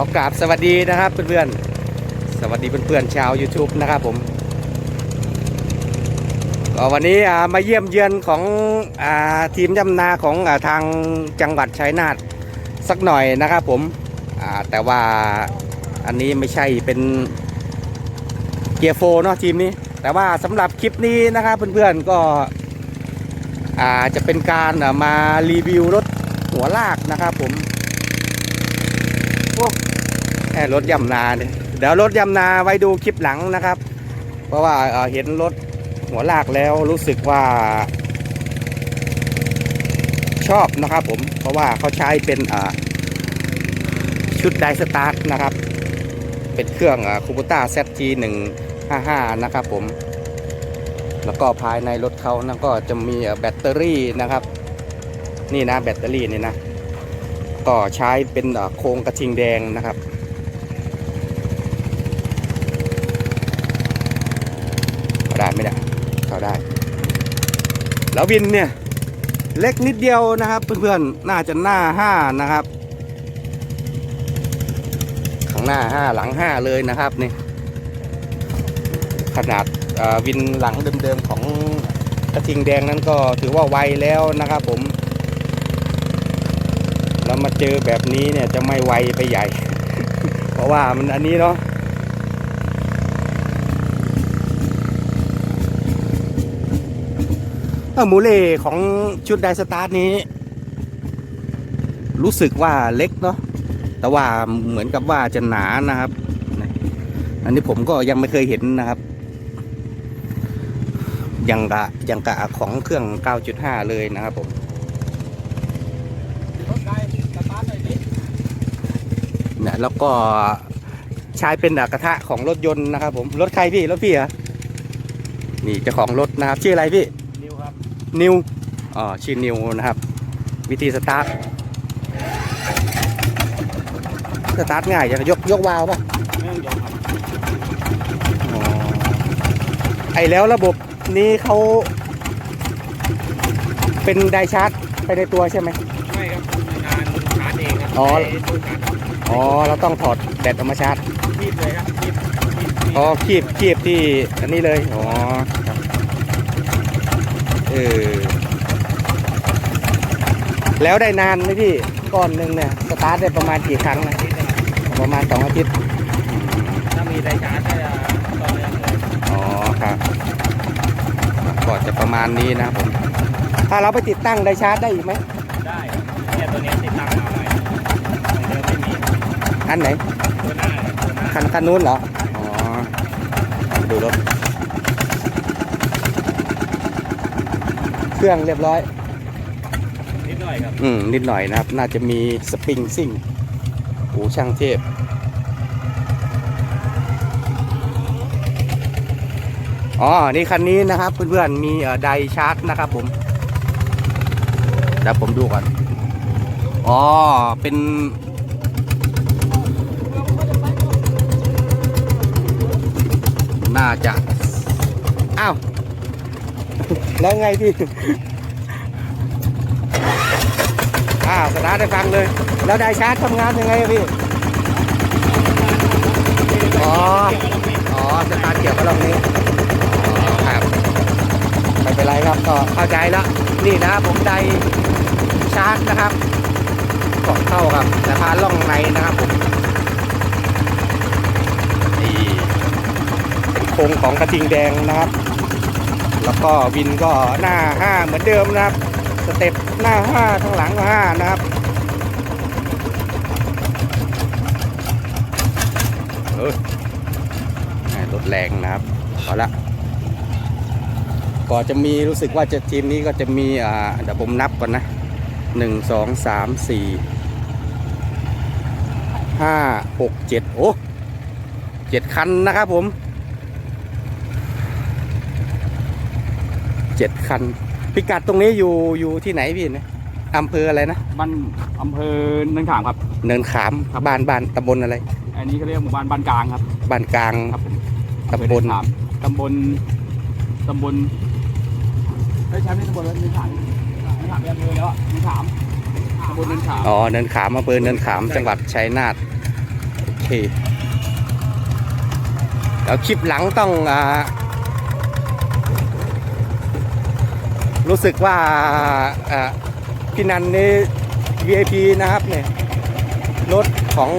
ก็เอ่อขอกราบสวัสดีนะครับเพื่อนๆ สวัสดีเพื่อนๆชาว YouTube นะครับผมก็วันนี้มาเยี่ยมเยือนของอทีมยำนาของอทางจังหวัดชัยนาทสักหน่อยนะครับผมแต่ว่าอันนี้ไม่ใช่เป็นเกียร์โฟเนาะทีมนี้ แต่ว่าสำหรับคลิปนี้นะครับเพื่อนๆก็จะเป็นการมารีวิวรถหัวลากนะครับผม แค่รถยำนาเนี่ยเดี๋ยวรถยำนาไว้ดูคลิปหลังนะครับ เพราะว่าเอ่อเห็นรถหัวลากแล้วรู้สึกว่า ชอบนะครับผม เพราะว่าเขาใช้เป็นชุดไดสตาร์ทนะครับ เป็นเครื่องคูบูต้า ZT 155 นะครับผม แล้วก็ภายในรถเขานะก็จะมีแบตเตอรี่นะครับ นี่นะแบตเตอรี่นี่นะ ก็ใช้เป็นโครงกระทิงแดงนะครับ เข้า ได้ไมเนี่ยเข้าได้ แล้ววินเนี่ย เล็กนิดเดียวนะครับเพื่อนๆน่าจะหน้าห้านะครับ ข้างหน้าห้าหลังห้าเลยนะครับนี่ขนาดวินหลังเดิมๆของกระทิงแดงนั้นก็ถือว่าไวแล้วนะครับผมแล้วมาเจอแบบนี้เนี่ยจะไม่ไวไปใหญ่ เพราะว่ามันอันนี้เนาะ เออ หมูเล่ของชุดไดสตาร์ทนี้ รู้สึกว่าเล็กเนาะแต่ว่าเหมือนกับว่าจะหนานะครับ อันนี้ผมก็ยังไม่เคยเห็นนะครับยังกะยังกะของเครื่อง 9.5 เลยนะครับผมน่อยดิเนี่ยแล้วก็ใช้เป็นกระทะของรถยนต์นะครับผม รถใครพี่ รถพี่เหรอ นี่เจ้าของรถนะครับ ชื่ออะไรพี่ นิวครับนิวอ๋อชื่อนิวนะครับ วิธีสตาร์ทสตาร์ทง่ายจะยกยกวาล์วป่ะเรื่องเดียวครับอ๋อไอแล้วระบบนี้เขาเป็นไดชาร์จไปในตัวใช่ไหมไม่ครับงานชาร์จเองครับอ๋อใช้ตู้ชาร์จอ๋อเราต้องถอดแบตออกมาชาร์จคีบเลยครับคีบคีบอ๋อคีบคีบที่อันนี้เลยอ๋อครับ เออ แล้วได้นานไหมพี่ ก้อนหนึ่งเนี่ย สตาร์ทได้ประมาณกี่ครั้งนะประมาณสองอาทิตย์ ถ้ามีไดชาร์จก็จะต่อเนื่องเลยอ๋อครับ ก็จะประมาณนี้นะครับผมถ้าเราไปติดตั้งไดชาร์จได้อีกไหม ได้ครับเนี่ยตัวเนี้ยติดตั้งมาใหม่ของเดิมไม่มีอันไหน ตัวหน้าเนี่ยตัวหน้าคันคันนู้นเหรอ อ๋อ ดูรถ เครื่องเรียบร้อย นิดหน่อยครับ อืม นิดหน่อยนะครับ น่าจะมีสปริงซิ่งหูช่างเทพ อ๋อ นี่คันนี้นะครับเพื่อนๆ มีเอ่อไดชาร์จนะครับผมเดี๋ยวผมดูก่อน อ๋อ เป็นน่าจะ อ้าว แล้วไงพี่อ้าวสตาร์ทได้ฟังเลย แล้วไดชาร์จทำงานยังไงพี่อ๋ออ๋อสตาร์ทเกี่ยวกับลำนี้ครับไม่เป็นไรครับก็เข้าใจแล้วนี่นะผมไดชาร์จนะครับกดเข้ากับสะพานล่องในนะครับผมนี่เป็นโครงของกระทิงแดงนะครับ แล้วก็วินก็หน้าห้าเหมือนเดิมนะครับ สเต็ปหน้าห้าข้างหลังห้านะครับ เออแหม่รถแรงนะครับพอละก็จะมีรู้สึกว่าจะทีมนี้ก็จะมีอ่าเดี๋ยวผมนับก่อนนะหนึ่งสองสามสี่ห้าหกเจ็ดโอ้เจ็ดคันนะครับผม เจ็ดคัน พิกัดตรงนี้อยู่อยู่ที่ไหนพี่เนี่ยอำเภออะไรนะบ้านอำเภอเนินขามครับ เนินขามบ้านบ้านตำบลอะไร อันนี้เขาเรียกหมู่บ้านบ้านกลางครับบ้านกลางครับผมตำบลอำเภอเนินขามตำบลตำบลเฮ้ยใช่ไม่ใช่ตำบลแล้วเนินขามเนินขามเป็นอำเภอแล้วอะเนินขามตำบลเนินขามอ๋อเนินขามอำเภอเนินขามจังหวัดชัยนาทโอเคแล้วคลิปหลังต้องอ่า รู้สึกว่าพี่นันนี่ VIP นะครับเนี่ยรถของ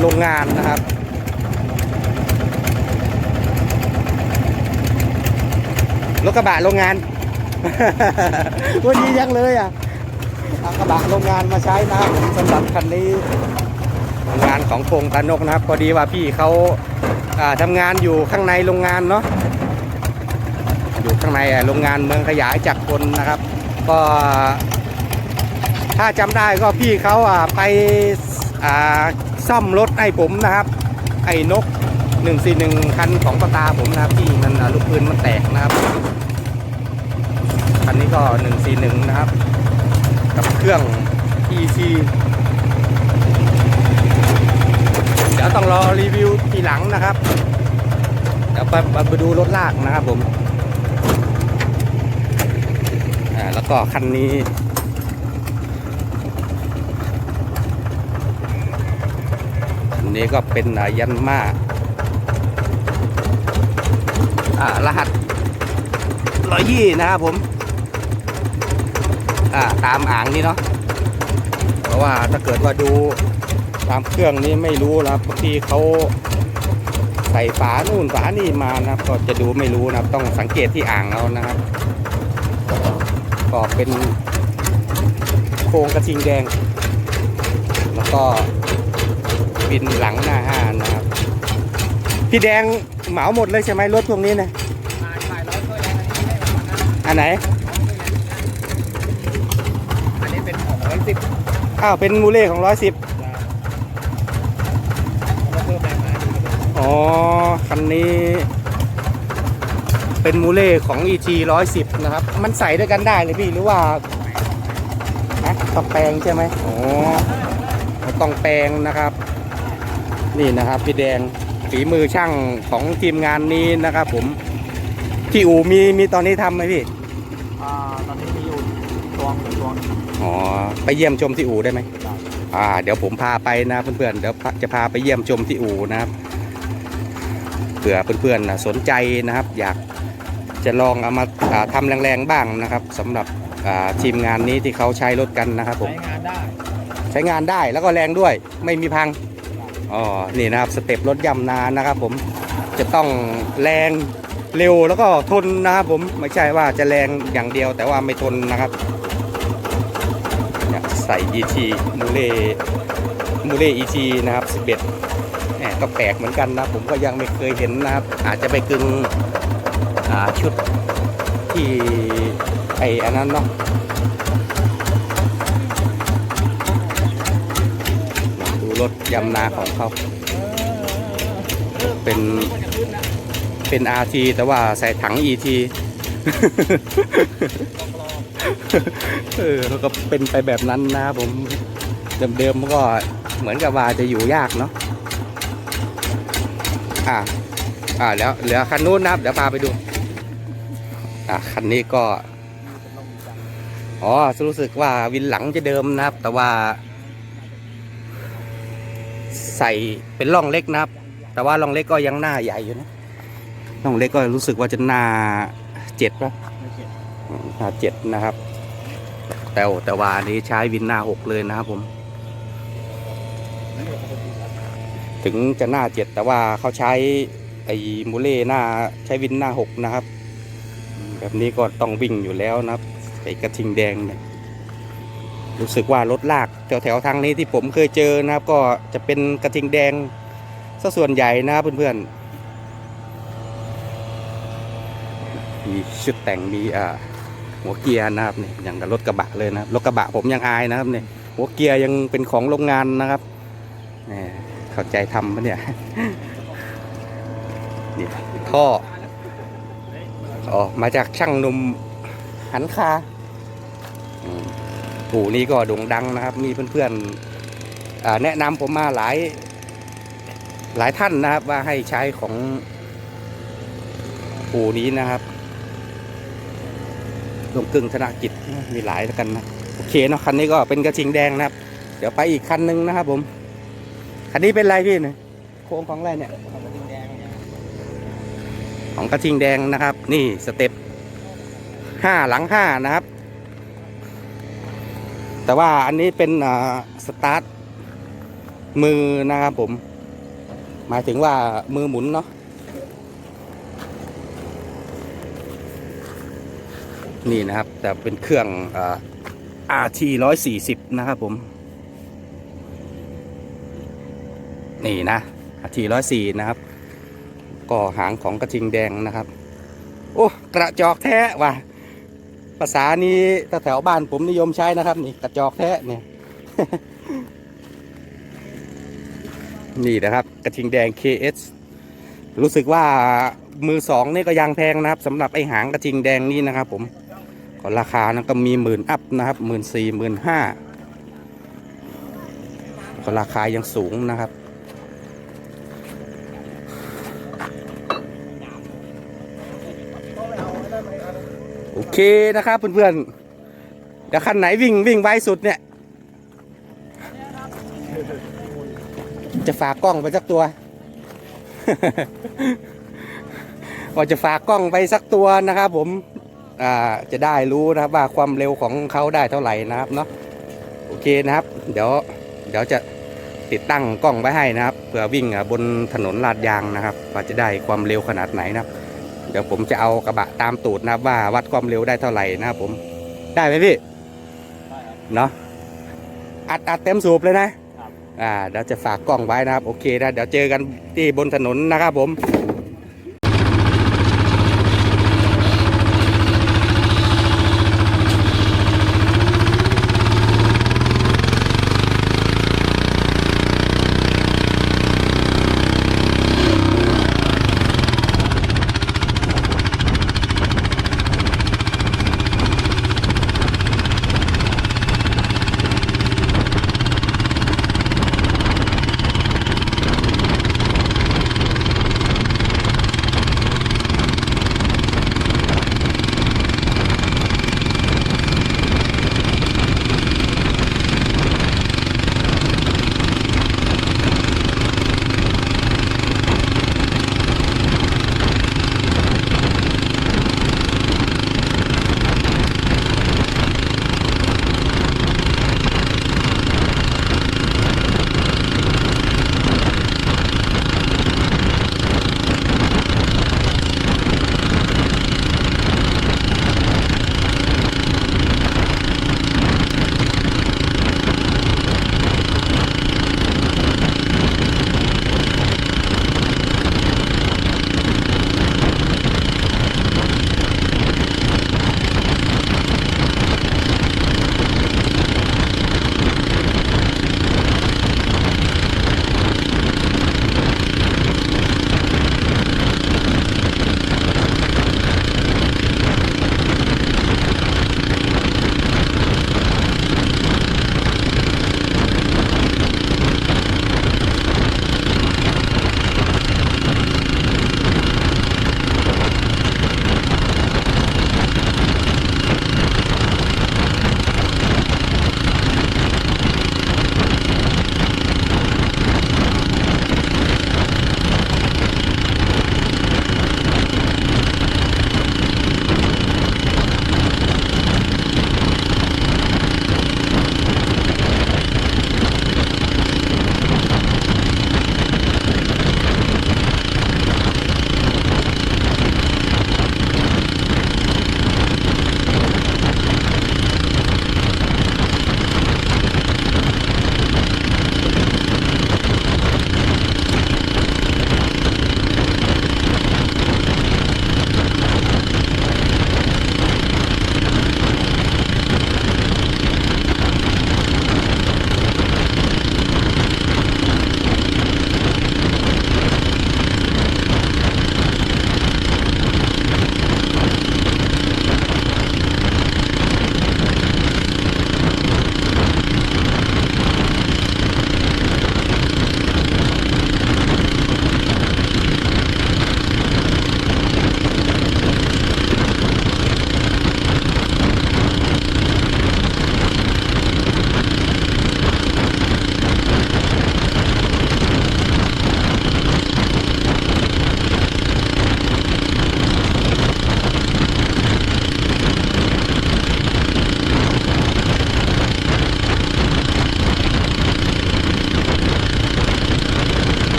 โรงงานนะครับรถกระบะโรงงานวันนี้ยังเลยอะเอากระบะโรงงานมาใช้นะครับสำหรับคันนี้โรงงานของพงตานกนะครับ พอดีว่าพี่เขาทำงานอยู่ข้างในโรงงานเนาะ อยู่ข้างในโรงงานเมืองขยายจากรคนนะครับ ก็ถ้าจำได้ก็พี่เขาไปซ่อมรถให้ผมนะครับ ไอ้นก 141 คันของปตาผมนะครับที่มันลูกปืนมันแตกนะครับ คันนี้ก็ 141 นะครับ กับเครื่อง EC เดี๋ยวต้องรอรีวิวทีหลังนะครับ เดี๋ยวไปไปดูรถลากนะครับผม อ่าแล้วก็คันนี้อันนี้ก็เป็นยันมาอ่ารหัสร้อยยี่นะครับผมอ่าตามอ่างนี่เนาะเพราะว่าถ้าเกิดว่าดูตามเครื่องนี้ไม่รู้นะครับบางทีเขาใส่ฝานู่นฝานี่มานะครับ ก็จะดูไม่รู้นะครับ ต้องสังเกตที่อ่างเอานะครับ ก็เป็นโครงกระทิงแดง แล้วก็บินหลังหน้าห้านนะครับ พี่แดงเหมาหมดเลยใช่ไหมรถพวกนี้นะถ่ายถ่ายร้อยถ้วยแรงอันนี้ไม่แบบนั้นอันไหน อันนี้เป็นของร้อยสิบอ้าว เป็นมูเล่ของร้อยสิบแล้วก็เพิ่มแรงมาอีกอ๋อ คันนี้ เป็นมูเล่ของ EG 110 นะครับ มันใส่ด้วยกันได้เลยพี่หรือว่าฮะต้องแปลงใช่ไหมอ๋อต้องแปลงนะครับ นี่นะครับพี่แดงฝีมือช่างของทีมงานนี้นะครับ ผมที่อู่มีมีตอนนี้ทำไหมพี่อ่าตอนนี้มีอยู่ตวงหนึ่งตวงอ๋อไปเยี่ยมชมที่อู่ได้ไหมอ่า เดี๋ยวผมพาไปนะเพื่อนๆเดี๋ยวจะพาไปเยี่ยมชมที่อู่นะครับเผื่อเพื่อนๆนะสนใจนะครับ อยาก จะลองเอามาอ่าทำแรงๆบ้างนะครับสำหรับอ่าทีมงานนี้ที่เขาใช้รถกันนะครับผม ใช้งานได้ใช้งานได้แล้วก็แรงด้วยไม่มีพัง อ๋อ นี่นะครับสเต็ปรถย่ำนานะครับผมจะต้องแรงเร็วแล้วก็ทนนะครับผมไม่ใช่ว่าจะแรงอย่างเดียวแต่ว่าไม่ทนนะครับเนี่ยใส่ ET มูเล่มูเล่ ET นะครับ 11แหมก็แปลกเหมือนกันนะผมก็ยังไม่เคยเห็นนะครับ อาจจะไปกึงอ่าชุดที่ไออันนั้นเนาะดูรถยำนาของเขา เป็นเป็น RT แต่ว่าใส่ถัง ET เออแล้วก็เป็นไปแบบนั้นนะผมเดิมๆก็เหมือนกับว่าจะอยู่ยากเนาะอ่าอ่าแล้วเหลือคันนู้นนะครับ เดี๋ยวพาไปดู อ่าคันนี้ก็ อ๋อรู้สึกว่าวินหลังจะเดิมนะครับ แต่ว่า ใส่เป็นร่องเล็กนะครับ แต่ว่าร่องเล็กก็ยังหน้าใหญ่อยู่นะร่องเล็กก็รู้สึกว่าจะหน้าเจ็ดปะหน้าเจ็ดนะครับ แต่วแต่ว่าอันนี้ใช้วินหน้าหกเลยนะครับผม ถึงจะหน้าเจ็ดแต่ว่าเขาใช้ไอ้มูเล่หน้าใช้วินหน้าหกนะครับ แบบนี้ก็ต้องวิ่งอยู่แล้วนะครับไอ้กระทิงแดงเนี่ยรู้สึกว่ารถลากแถวแถวๆทางนี้ที่ผมเคยเจอนะครับ ก็จะเป็นกระทิงแดงซะส่วนใหญ่นะเพื่อนๆมีชุดแต่งมีอ่าหัวเกียร์นะครับเนี่ยอย่างกับรถกระบะเลยนะครับรถกระบะผมยังอายนะครับเนี่ยหัวเกียร์ยังเป็นของโรงงานนะครับเนี่ยเข้าใจทำปะเนี่ยนี่ท่อ อ๋อ มาจากช่างหนุ่มหันคาปู่นี้ก็โด่งดังนะครับ มีเพื่อนๆแนะนำผมมาหลาย หลายท่านนะครับ ว่าให้ใช้ของปู่นี้นะครับลงกึ่งธนกิจมีหลายแล้วกันนะโอเคเนาะคันนี้ก็เป็นกระทิงแดงนะครับ เดี๋ยวไปอีกคันหนึงนะครับผม คันนี้เป็นอะไรพี่เนี่ยโค้งของอะไรเนี่ย ของกระทิงแดงนะครับ นี่สเต็ปห้าหลังห้านะครับ แต่ว่าอันนี้เป็นสตาร์ทมือนะครับผม หมายถึงว่ามือหมุนเนาะนี่นะครับ แต่เป็นเครื่องอ่า RT ร้อยสี่สิบนะครับผม นี่นะ RT ร้อยสี่นะครับ ก็หางของกระทิงแดงนะครับ โอ้กระจอกแท้ว่ะภาษานี้แถวบ้านผมนิยมใช้นะครับ นี่กระจอกแท้เนี่ยนี่นะครับ กระทิงแดง KS รู้สึกว่ามือสองนี่ก็ยังแพงนะครับสำหรับไอหางกระทิงแดงนี่นะครับ ผมก็ราคานะก็มีหมื่นอัพนะครับหมื่นสี่หมื่นห้าก็ราคายังสูงนะครับ เคนะครับเพื่อนๆเดี๋ยวคันไหนวิ่งวิ่งไวสุดเนี่ย จะฝากกล้องไปสักตัวว่าจะฝากกล้องไปสักตัวนะครับผมอ่าจะได้รู้นะครับว่าความเร็วของเขาได้เท่าไหร่นะครับเนาะโอเคนะครับ เดี๋ยวเดี๋ยวจะติดตั้งกล้องไว้ให้นะครับเผื่อวิ่งบนถนนลาดยางนะครับว่าจะได้ความเร็วขนาดไหนนะครับ เดี๋ยวผมจะเอากระบะตามตูดนะครับ ว่าวัดความเร็วได้เท่าไหร่นะครับผมได้ไหมพี่เนาะอัดอัดเต็มสูบเลยนะครับอ่าเดี๋ยวจะฝากกล้องไว้นะครับ โอเคนะเดี๋ยวเจอกันที่บนถนนนะครับผม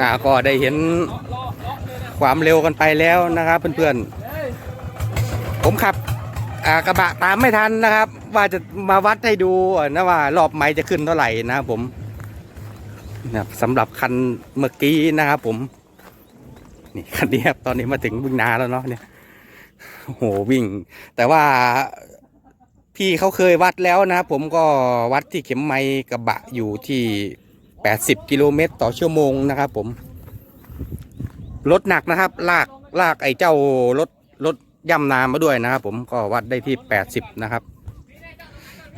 อ่าก็ได้เห็นความเร็วกันไปแล้วนะครับ เพื่อนๆ ผมขับกระบะตามไม่ทันนะครับ ว่าจะมาวัดให้ดูนะว่ารอบไม้จะขึ้นเท่าไหร่นะครับผมนะสำหรับคันเมื่อกี้นะครับผมนี่คันนี้ครับตอนนี้มาถึงบึงนาแล้วเนาะเนี่ยโอ้โหวิ่ง แต่ว่าพี่เขาเคยวัดแล้วนะครับผมก็วัดที่เข็มไม้กระบะอยู่ที่ 80 กิโลเมตรต่อชั่วโมงนะครับผมรถหนักนะครับ ลากลากไอ้เจ้ารถรถย่ำนามาด้วยนะครับผมก็วัดได้ที่ 80 นะครับ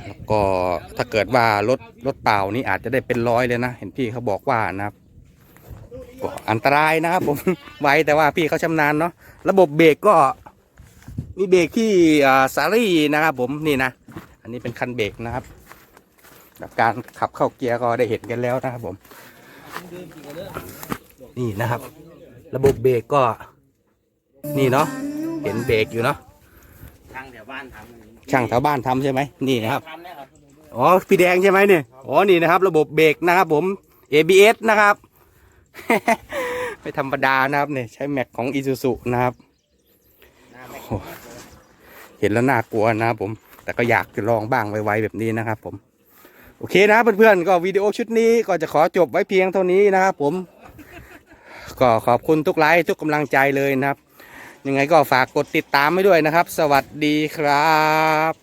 แล้วก็ถ้าเกิดว่ารถรถเปล่านี่อาจจะได้เป็นร้อยเลยนะ เห็นพี่เขาบอกว่านะครับก็อันตรายนะครับผมไว้แต่ว่าพี่เขาชำนาญเนาะระบบเบรกก็มีเบรกที่อ่าสารี่นะครับผมนี่นะ อันนี้เป็นคันเบรกนะครับ การขับเข้าเกียร์ก็ได้เห็นกันแล้วนะครับผม นี่นะครับ ระบบเบรกก็ นี่เนาะเห็นเบรกอยู่เนาะทางแถวบ้านทำช่างแถวบ้านทำใช่ไหมนี่นะครับอ๋อพี่แดงใช่ไหมเนี่ยอ๋อนี่นะครับ ระบบเบรกนะครับผม ABS นะครับไม่ธรรมดานะครับเนี่ยใช้แม็กของ Isuzu นะครับเห็นแล้วน่ากลัวนะครับผม แต่ก็อยากจะลองบ้างไวๆแบบนี้นะครับผม โอเคนะครับเพื่อนๆก็วิดีโอชุดนี้ก็จะขอจบไว้เพียงเท่านี้นะครับผม ก็ขอบคุณทุกไลค์ทุกกำลังใจเลยนะครับ ยังไงก็ฝากกดติดตามไว้ด้วยนะครับ สวัสดีครับ